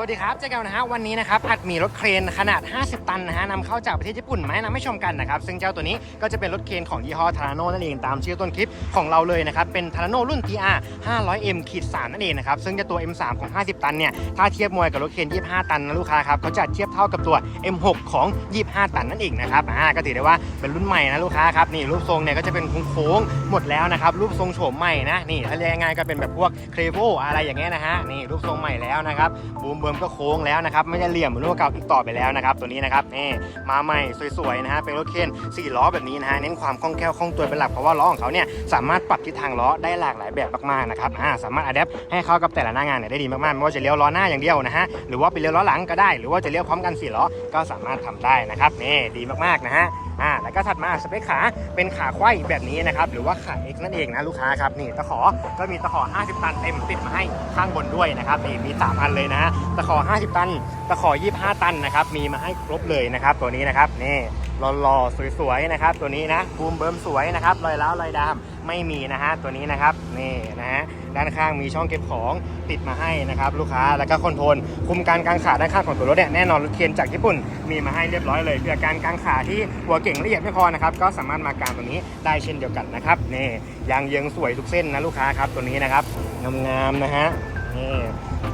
วัสดีครับเจอกันนะฮะวันนี้นะครับอัดมีรถเครนขนาด 50 ตันนะฮะนำเข้าจากประเทศญี่ปุ่นมาให้นำให้ชมกันนะครับซึ่งเจ้าตัวนี้ก็จะเป็นรถเครนของยี่ห้อทาราโนนั่นเองตามชื่อต้นคลิปของเราเลยนะครับเป็นทาราโนรุ่น TR 500M ขีด3นั่นเองนะครับซึ่งเจ้าตัว M3 ของ 50 ตันเนี่ยถ้าเทียบมวยกับรถเครน 25 ตันนะลูกค้าครับเขาจะเทียบเท่ากับตัว M6 ของ 25 ตันนั่นเองนะครับอ่าก็ถือได้ว่าเป็นรุ่นใหม่นะลูกค้าครับนี่รูปทรงเนี่ยก็จะเป็นโค้งๆหมดแล้วนะครับรูปทรงโฉมใหม่นะนี่ถ้าเรียกง่ายก็เป็นแบบพวกเครโวอะไรอย่างเงี้ยนะฮะนี่รูปทรงใหม่แล้วนะครับบูมเบมก็โค้งแล้วนะครับไม่ได้เหลี่ยมเหมือนรุ่นเก่าอีกต่อไปแล้วนะครับตัวนี้นะครับนี่มาใหม่สวยๆนะฮะเป็นรถเคนสี่ล้อแบบนี้นะฮะเน้นความคล่องแคล่วคล่องตัวเป็นหลักเพราะว่าล้อของเขาเนี่ยสามารถปรับทิศทางล้อได้หลากหลายแบบมากๆนะครับอ่าสามารถอัดแอปให้เข้ากับแต่ละหน้างานเนี่ยได้ดีมากๆไม่ว่าจะเลี้ยวล้อหน้าอย่างเดียวนะฮะหรือว่าไปเลี้ยวล้อหลังก็ได้ หรือว่าจะเลี้ยวพร้อมกันสี่ล้อก็สามารถทำได้นะครับนี่ดีมากๆนะฮะอ่าแล้วก็ถัดมาสเปคขาเป็นขาไขว้แบบนี้นะครับหรือว่าขา X นั่นเองนะลูกค้าครับนี่ตะขอก็มีตะขอ 50 ตันเต็มติดมาให้ข้างบนด้วยนะครับนี่มี3อันเลยนะฮะตะขอ 50 ตัน ตะขอ 25 ตันนะครับ มีมาให้ครบเลยนะครับ ตัวนี้นะครับ นี่หล่อๆสวยๆนะครับ ตัวนี้นะบูมเบิร์มสวยนะครับรอยร้าวรอยดำไม่มีนะฮะตัวนี้นะครับนี่นะฮะด้านข้างมีช่องเก็บของติดมาให้นะครับลูกค้าแล้วก็คอนโทรลคุมการกางขาด้านข้างของตัวรถเนี่ยแน่นอนรถเคนจากญี่ปุ่นมีมาให้เรียบร้อยเลยเพื่อการกางขาที่หัวเก่งละเอียดไม่พอนะครับก็สามารถมากางตัวนี้ได้เช่นเดียวกันนะครับนี่ยางเยืองสวยทุกเส้นนะลูกค้าครับตัวนี้นะครับงามๆนะฮะ นี่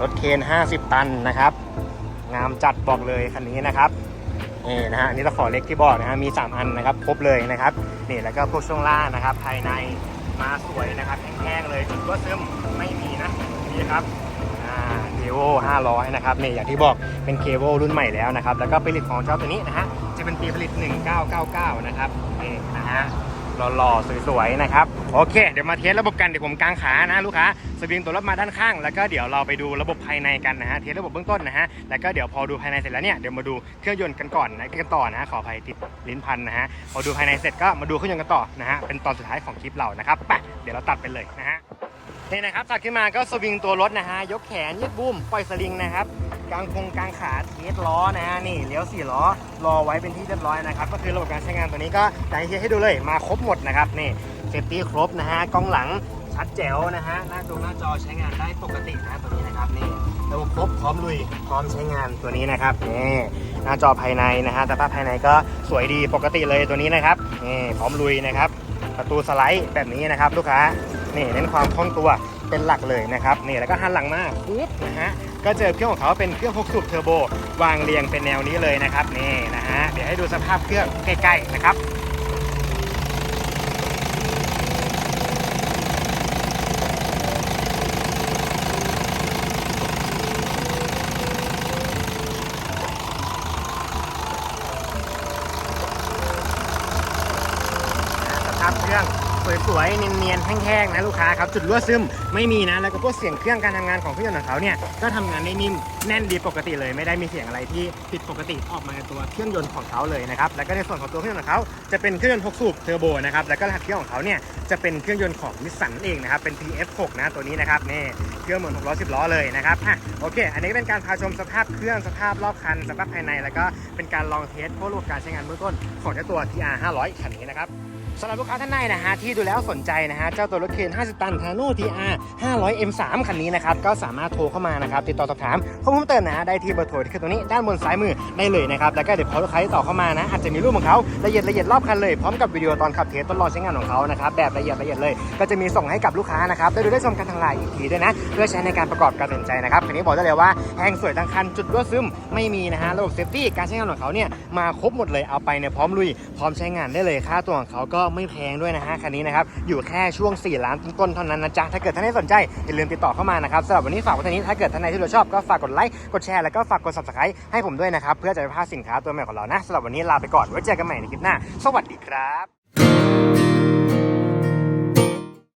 รถเคน 50 ตันนะครับ งามจัดบอกเลยคันนี้นะครับนี่นะฮะนี่ตะขอเล็กที่บอกนะฮะมี 3 อันนะครับครบเลยนะครับนี่แล้วก็พวกช่วงล่างนะครับ ภายในมาสวยนะครับแห้งๆเลยจุดว่าซึมไม่มีนะนี่ครับอ่าเคโว500 นะครับนี่อย่างที่บอกเป็นเคโวรุ่นใหม่แล้วนะครับ แล้วก็ผลิตของเจ้าตัวนี้นะฮะ จะเป็นปีผลิต 1999 นะครับนี่นะฮะ หล่อๆสวยๆนะครับโอเค เดี๋ยวมาเทสระบบกันเดี๋ยวผมกางขานะลูกค้าสวิงตัวรถมาด้านข้าง แล้วก็เดี๋ยวเราไปดูระบบภายในกันนะฮะเทสระบบเบื้องต้นนะฮะแล้วก็เดี๋ยวพอดูภายในเสร็จแล้วเนี่ยเดี๋ยวมาดูเครื่องยนต์กันก่อนนะกันต่อนะฮะขออภัยติดลิ้นพันนะฮะพอดูภายในเสร็จก็มาดูเครื่องยนต์กันต่อนะฮะเป็นตอนสุดท้ายของคลิปเรานะครับไปเดี๋ยวเราตัดไปเลยนะฮะนี่นะครับตัดขึ้นมาก็สวิงตัวรถนะฮะยกแขนยืดบุ้มปล่อยสลิงนะครับ กลางคงกลางขาเทสล้อนะนี่เลี้ยวสี่ล้อรอไว้เป็นที่เรียบร้อยนะครับก็คือระบบการใช้งานตัวนี้ก็ให้เทสให้ดูเลยมาครบหมดนะครับนี่เซฟตี้ครบนะฮะกล้องหลังชัดแจ๋วนะฮะหน้าจอหน้าจอใช้งานได้ปกตินะตัวนี้นะครับนี่ระบบครบพร้อมลุยพร้อมใช้งานตัวนี้นะครับนี่หน้าจอภายในนะฮะสภาพภายในก็สวยดีปกติเลยตัวนี้นะครับนี่พร้อมลุยนะครับประตูสไลด์แบบนี้นะครับ ลูกค้านี่เน้นความคล่องตัว เป็นหลักเลยนะครับนี่แล้วก็หันหลังมาปุ๊บนะฮะก็เจอเครื่องของเขาเป็นเครื่อง6สูบเทอร์โบวางเรียงเป็นแนวนี้เลยนะครับนี่นะฮะเดี๋ยวให้ดูสภาพเครื่องใกล้ๆนะครับสภาพเครื่อง สวยๆ เนียนๆ แห้งๆ นะลูกค้าครับ จุดรั่วซึมไม่มีนะ แล้วก็พวกเสียงเครื่องการทำงานของเครื่องยนต์ของเขาเนี่ย ก็ทำงานได้นิ่มแน่นดีปกติเลย ไม่ได้มีเสียงอะไรที่ผิดปกติออกมาในตัวเครื่องยนต์ของเขาเลยนะครับ แล้วก็ในส่วนของตัวเครื่องยนต์ของเขาจะเป็นเครื่องยนต์6สูบเทอร์โบนะครับ แล้วก็รหัสเครื่องของเขาเนี่ยจะเป็นเครื่องยนต์ของนิสสันเองนะครับ เป็น TF6 นะตัวนี้นะครับนี่เครื่องเหมือน6ล้อ10ล้อเลยนะครับอะโอเค อันนี้ก็เป็นการพาชมสภาพเครื่องสภาพรอบคันสภาพภายใน แล้วก็เป็นการลองเทสพวกระบบการใช้งานเบื้องต้นของเจ้าตัว TR 500คันนี้นะครับ สำหรับลูกค้าท่านใดนะฮะที่ดูแล้วสนใจนะฮะเจ้าตัวรถเคน50 ตัน t a n o TR 500 M3 คันนี้นะครับก็สามารถโทรเข้ามานะครับติดต่อสอบถามข้อมูลเติมนะฮะได้ที่เบอร์โทรที่ขึ้นตรงนี้ด้านบนซ้ายมือได้เลยนะครับแล้วก็เดี๋ยวพอลูกค้าที่ต่อเข้ามานะอาจจะมีรูปของเขาละเอียดละเอียดรอบคันเลยพร้อมกับวิดีโอตอนขับเทสทดลองใช้งานของเขานะครับแบบละเอียดละเอียดเลย ก็จะมีส่งให้กับลูกค้านะครับได้ดูได้ชมกันทางไลน์อีกทีด้วยนะเพื่อใช้ในการประกอบการตัดสินใจนะครับคันนี้บอกได้เลยว่าแหงสวยทั้งคันจุดรั่วซึมไม่มีนะฮะระบบเซฟตี้การใช้งานของเขาเนี่ยมาครบหมดเลยเอาไปเนี่ยพร้อมลุยพร้อมใช้งานได้เลยค่าตัวของเขาก็ไม่แพงด้วยนะฮะคันนี้นะครับอยู่แค่ช่วง 4 ล้านต้นๆเท่านั้นนะจ๊ะถ้าเกิดท่านใดสนใจอย่าลืมติดต่อเข้ามานะครับสำหรับวันนี้ฝากไว้เท่านี้ถ้าเกิดท่านใดที่เราชอบก็ฝากกดไลค์กดแชร์แล้วก็ฝากกด subscribe ให้ผมด้วยนะครับเพื่อจะไม่พลาดสินค้าตัวใหม่ของเรานะสำหรับวันนี้ลาไปก่อนไว้เจอกันใหม่ในคลิปหน้า สวัสดีครับ